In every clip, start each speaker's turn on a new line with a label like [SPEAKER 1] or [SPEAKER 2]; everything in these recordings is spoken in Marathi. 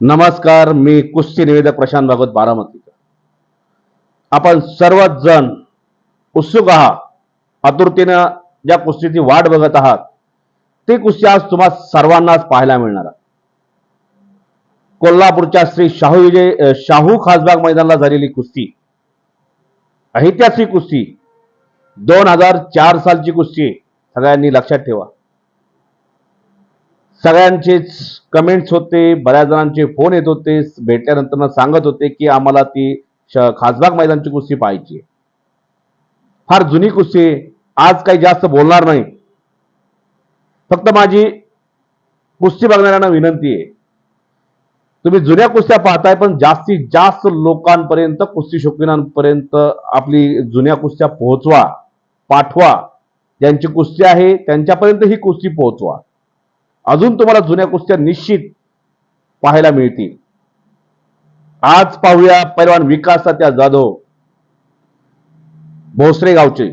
[SPEAKER 1] नमस्कार मी कुस्ती निवेदक प्रशांत भागवत बारामतीकर आपण सर्वच जण उत्सुक आहात. आतुरतेनं ज्या कुस्तीची वाट बघत आहात ती कुस्ती आज तुम्हा सर्वांनाच पाहायला मिळणार कोल्हापूरच्या श्री शाहू विजय शाहू खासबाग मैदानाला झालेली कुस्ती ऐतिहासिक कुस्ती दोन हजार चार सालची कुस्ती सगळ्यांनी लक्षात ठेवा. सगळ्यांचेच कमेंट्स होते बऱ्याच जणांचे फोन येत होते भेटल्यानंतर सांगत होते की आम्हाला ती श- खासबाग मैदानची कुस्ती पाहायची फार जुनी कुस्ती आहे. आज काही जास्त बोलणार नाही. फक्त माझी कुस्ती बघणाऱ्यांना विनंती आहे. तुम्ही जुन्या कुस्त्या पाहताय पण जास्तीत जास्त लोकांपर्यंत कुस्ती शौकीनांपर्यंत आपली जुन्या कुस्त्या पोहोचवा पाठवा. ज्यांची कुस्ती आहे त्यांच्यापर्यंत ही कुस्ती पोहोचवा. अजून तुम्हाला जुन्या कुस्त्या निश्चित पाहायला मिळतील. आज पाहूया पैलवान विकास त्या जाधव भोसरे गावचे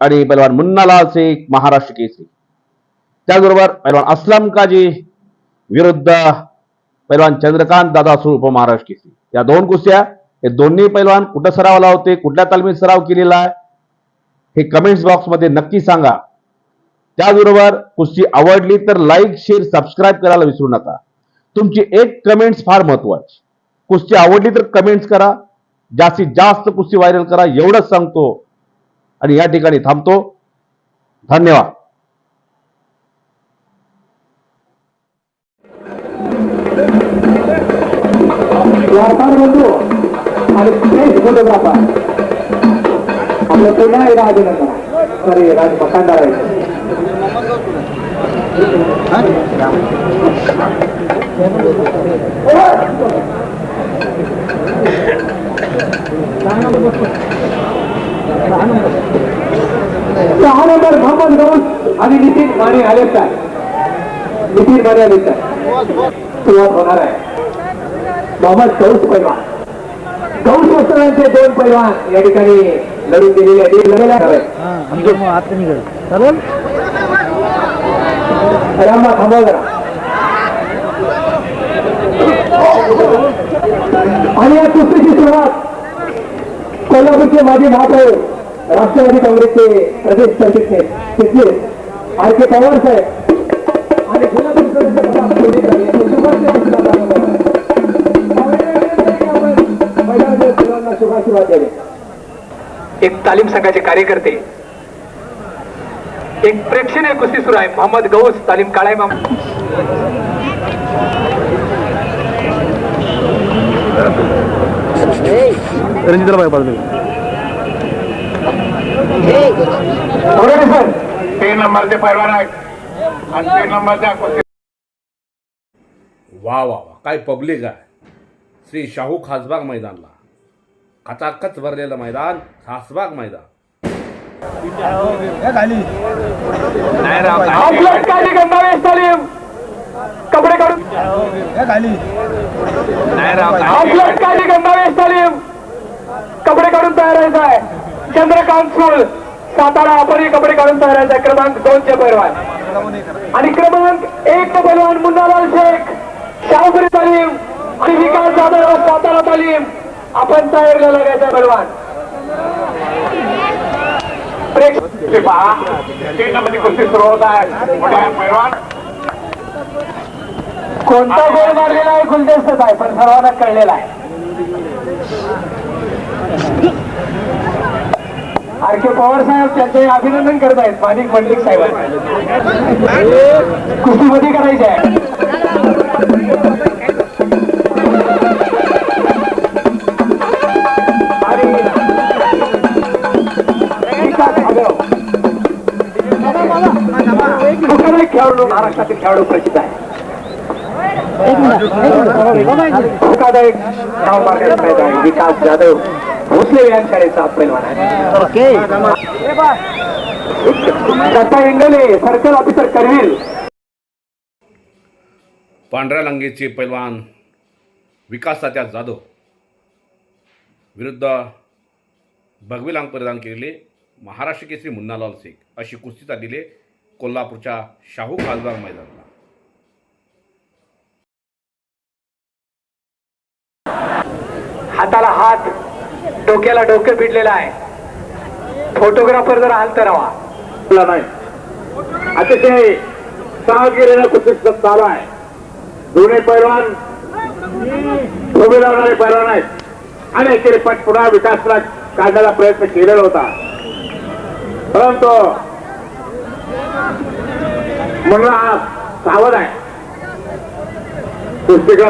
[SPEAKER 1] आणि पैलवान मुन्नालाल शेख महाराष्ट्र केसरी त्याचबरोबर पैलवान असलम काजी विरुद्ध पैलवान चंद्रकांत दादा स्वरूप महाराष्ट्र केसरी या दोन कुस्त्या हे दोन्ही पैलवान कुठं सरावला होते कुठल्या तालमीत सराव केलेला आहे हे कमेंट्स बॉक्समध्ये नक्की सांगा. त्याचबरोबर कुस्ती आवडली तर लाईक शेअर सबस्क्राईब करायला विसरू नका. तुमची एक कमेंट्स फार महत्वाची. कुस्ती आवडली तर कमेंट्स करा. जास्तीत जास्त कुस्ती व्हायरल करा एवढंच सांगतो. आणि या ठिकाणी थांबतो. धन्यवाद.
[SPEAKER 2] वार्ताहर बंधू आणि फोटोग्राफर आपलं पुन्हा एकदा राज मकानदार राहायचं. सहा नंबर मोहम्मद गौस आणि नितीन माने आले काय नितीन माने आले काय सुरुवात होणार आहे. मोहम्मद गौस पैलवान. गौस वस्त्रांचे दोन पैलवान या ठिकाणी लढून दिलेले आहेत. एक निघाल. चालेल? रामा थांबा जरा. आणि या कुस्तीची सुरुवात कोल्हापूरचे माजी महापौर राष्ट्रवादी काँग्रेसचे प्रदेश सरचिटणीस चिटणीस आर के पवार साहेब. आणि कोल्हापूर प्रदेश एक तालीम संघाचे कार्यकर्ते एक प्रेक्षणीय कुस्ती सुरू आहे. मोहम्मद गौस तालीम काळाय
[SPEAKER 3] रणजितला
[SPEAKER 2] सर.
[SPEAKER 4] तीन नंबरचे पैलवान आहेत. आणि तीन नंबरच्या कुस्ती
[SPEAKER 1] वा वा वा. काय पब्लिक आहे. श्री शाहू खासबाग मैदानला. खचाखच भरलेलं मैदान खासबाग मैदान
[SPEAKER 2] आपलं काली गंधावेश तालीम कपडे काढून. कपडे काढून तयार व्हायचं आहे. चंद्रकांत सूळ सातारा आपण कपडे काढून तयार व्हायचं आहे. क्रमांक दोनचे पैलवान. आणि क्रमांक एक पैलवान मुन्नालाल शेख. शाहपुरी तालीम आणि विकास जाधव सातारा तालीम आपण तयारीला लागायचं आहे पैलवान.
[SPEAKER 4] कुस्ती पहा तीन कुस्ती सुरू होत आहे पैलवान
[SPEAKER 2] कोणता गोल मारलेला आहे गुलदस्तच आहे पण सर्वांना कळलेला आहे. आर के पवार साहेब त्यांचे अभिनंदन करत आहेत माणिक मंडिक साहेबांना कुस्तीमध्ये करायचे आहे. महाराष्ट्रातील खेळाडू प्रसिद्ध आहे धोकादायक नाव प्रयत्न आहे विकास जाधव भोसले व्यायामशाळेचा पैलवान आहे. दत्ता इंगले सर्कल ऑफिसर करवील.
[SPEAKER 1] पांढऱ्या लंगेचे पैलवान विकास तात्या जाधव विरुद्ध भगवी लांग परिधान केलेले महाराष्ट्र केसरी मुन्नालाल शेख अशी कुस्ती चाललेली आहे कोल्हापूरच्या शाहू खासबाग मैदानाला.
[SPEAKER 2] हाताला हात डोक्याला डोकं भिडलेलं आहे. फोटोग्राफर जर आल तर हवा
[SPEAKER 4] नाही. अतिशय सावगिरीनं कुस्ती चालू आहे. दोन्ही पैलवान उभे लावणारे पैलवान आहेत. आणि एकेरी पट पुन्हा विकासला काढण्याचा प्रयत्न केलेला होता. परंतु म्हणून हा सावध आहे कुस्तीकर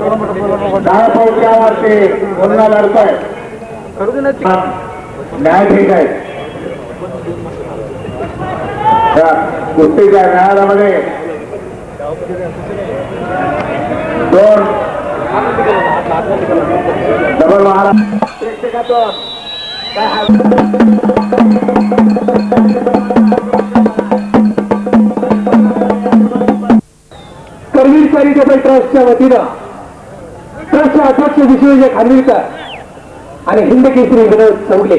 [SPEAKER 4] दहा पौक्यावरती मुन्ना लढतोय न्याय ठीक आहे त्या कुस्तीच्या न्यायालयामध्ये दोन डबल महाराज
[SPEAKER 2] करवीर चॅरिटेबल ट्रस्टच्या वतीनं ट्रस्टचे अध्यक्ष विश्वजय खानविलकर आणि हिंद केसरी विनोद चौले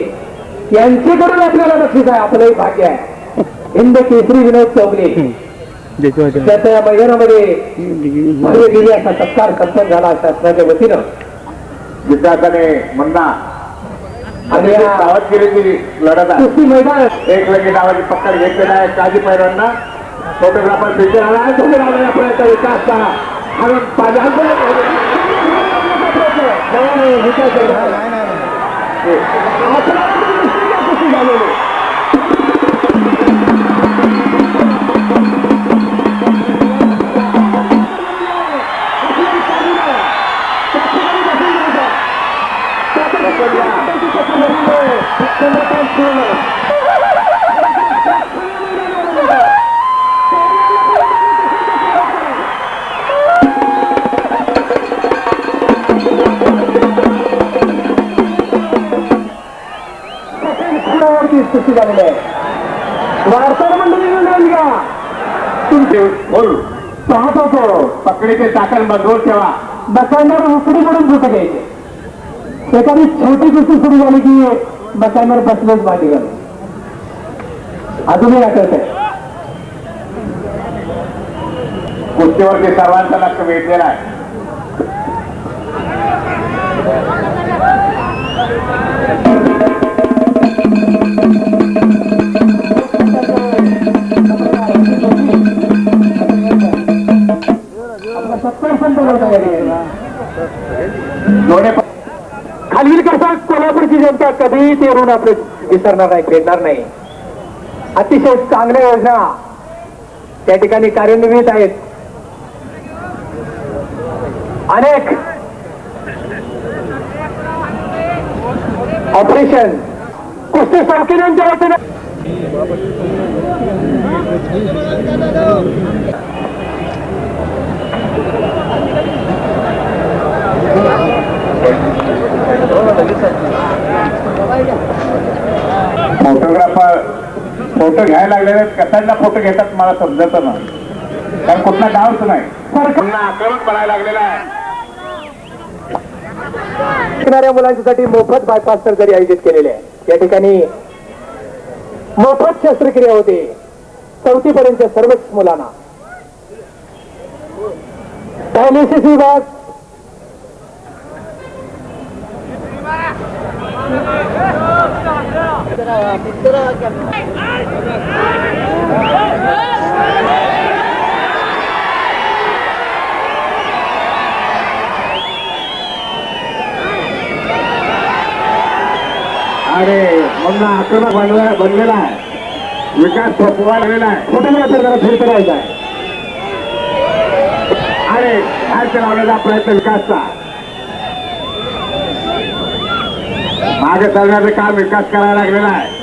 [SPEAKER 2] यांच्याकडून आपल्याला बक्षीस आहे. आपलंही भाग्य आहे. हिंद केसरी विनोद
[SPEAKER 3] वाट्या.
[SPEAKER 2] त्याच्या या मैदानामध्ये गेली असा सत्कार संपन्न झाला शासनाच्या वतीनं.
[SPEAKER 4] विकासाने मुन्ना
[SPEAKER 2] आणि या
[SPEAKER 4] सावधगिरीची लढत आहे.
[SPEAKER 2] मैदान.
[SPEAKER 4] एक लगी नावाची पकड घेतलेला आहे काजी पैरांना फोटोग्राफर पिछे आला आहे तुम्ही लावलेला प्रयत्न विकासचा हाणून पाजा
[SPEAKER 2] पुढावरती कुस्ती झालेली आहे. वार्ताहर मंडळी नोंदवून घ्या
[SPEAKER 4] तुमचे बोल
[SPEAKER 2] पाहत होतो
[SPEAKER 4] पकडीचे चाकण बंधून ठेवा.
[SPEAKER 2] बसांवर उकडी पडून झोप घ्यायचे. एखादी छोटी कुस्ती सुरू झाली की बसांवर बसलोच मागे गेलो अजूनही आठवत आहे.
[SPEAKER 4] कुस्तीवरती सर्वांचा लक्ष वेधलेला आहे.
[SPEAKER 2] कोल्हापूरची जनता कधीही ते ऋण आपले विसरणार नाही फेडणार नाही. अतिशय चांगल्या योजना त्या ठिकाणी कार्यान्वित आहेत. अनेक ऑपरेशन कुस्ती संकेतांच्या वतीने
[SPEAKER 4] फोटोग्राफर फोटो घ्यायला लागलेले. कशाला फोटो घेतात मला समजत ना कारण कुठला डावच नाही. पुन्हा आक्रमक बनायला लागलेला आहे.
[SPEAKER 2] शिकणाऱ्या मुलांसाठी मोफत बायपास सर्जरी आयोजित केलेली आहे. या ठिकाणी मोफत शस्त्रक्रिया होते. चौथी पर्यंत सर्वच मुलांना. डायलिसिस विभाग.
[SPEAKER 4] अरे मग आक्रमक बनला बनलेला आहे. विकास थोपवायला आहे.
[SPEAKER 2] फोटोग्राफर जरा फिर करायचा आहे?
[SPEAKER 4] अरे बाहेरच्या लावण्याचा प्रयत्न विकासचा. मागे चालण्याचं काम विकास करायला लागलेला आहे.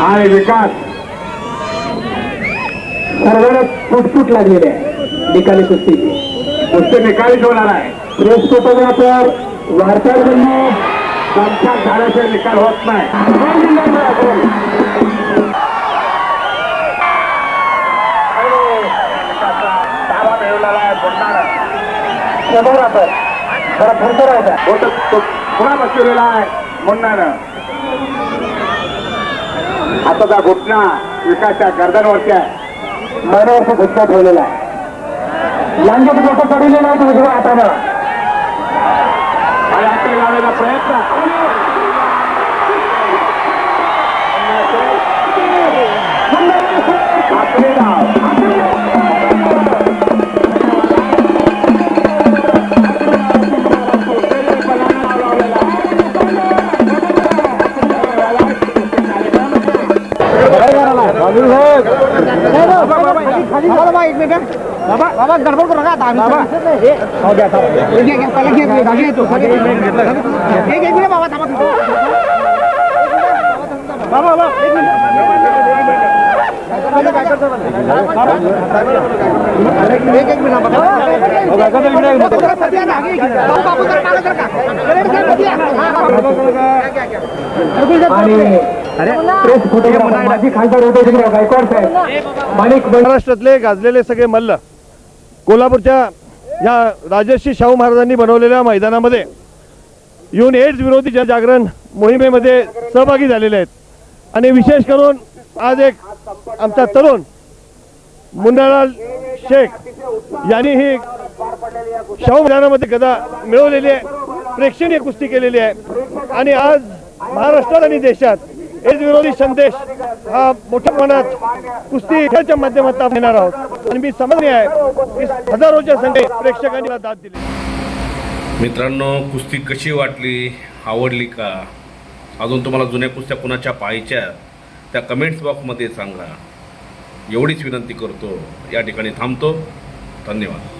[SPEAKER 4] आणि विकास
[SPEAKER 2] सर्वांना फुटफुट लागलेली आहे. निकाली कुस्तीची
[SPEAKER 4] कुस्ती निकालीच होणार आहे.
[SPEAKER 2] प्रेस फोटोग्राफर वार्ताहर बंधू
[SPEAKER 4] आमच्या झाल्याचे निकाल होत नाही ताबा मिळवलेला आहे बोलणार
[SPEAKER 2] जरा
[SPEAKER 4] पुन्हा बसलेला आहे. मुन्नानं. हाताचा घुटणा विकासच्या गर्दनवरती आहे.
[SPEAKER 2] मनावरचा घुसका ठेवलेला आहे. लांजेत मोठं चढवलेलं आहे उजव्या हातानं.
[SPEAKER 4] आणि आता लावलेला प्रयत्न.
[SPEAKER 5] बाबा गडबड करू नका आता आम्ही हो घ्या थांबा. घे, घे, पहिला घे, घे, घे, तू, घे, घे, घे, घे, घे, बाबा थांबा तुम्ही. बाबा, बाबा, एक मिनिट. एक एक मिनिट बाबा.
[SPEAKER 2] प्रेस फोटोग्राफर माजी खासदार गायकवाड साहेब. माणिक
[SPEAKER 3] महाराष्ट्रातले गाजलेले सगळे मल्ल कोल्हापूरच्या या राजर्षी शाहू महाराजांनी बनवलेल्या मैदानामध्ये येऊन एड्स विरोधी जनजागरण मोहिमेमध्ये सहभागी झालेले आहेत. आणि विशेष करून आज एक आमचा तरुण मुन्नालाल शेख यांनी ही शाहू मैदानामध्ये गदा मिळवलेली आहे. प्रेक्षणीय कुस्ती केलेली आहे. आणि आज महाराष्ट्रात आणि देशात एड्स विरोधी संदेश हा मोठ्या प्रमाणात कुस्ती खेळच्या माध्यमातून आपण येणार आहोत. आणि मी समजले आहे की हजारोच्या संख्येत प्रेक्षकांनी दाद दिली.
[SPEAKER 1] मित्रांनो कुस्ती कशी वाटली? आवडली का? अजून तुम्हाला जुन्या कुस्त्या कुणाच्या पाहायच्या? त्या कमेंट्स बॉक्समध्ये सांगा. एवढीच विनंती करतो. या ठिकाणी थांबतो. धन्यवाद.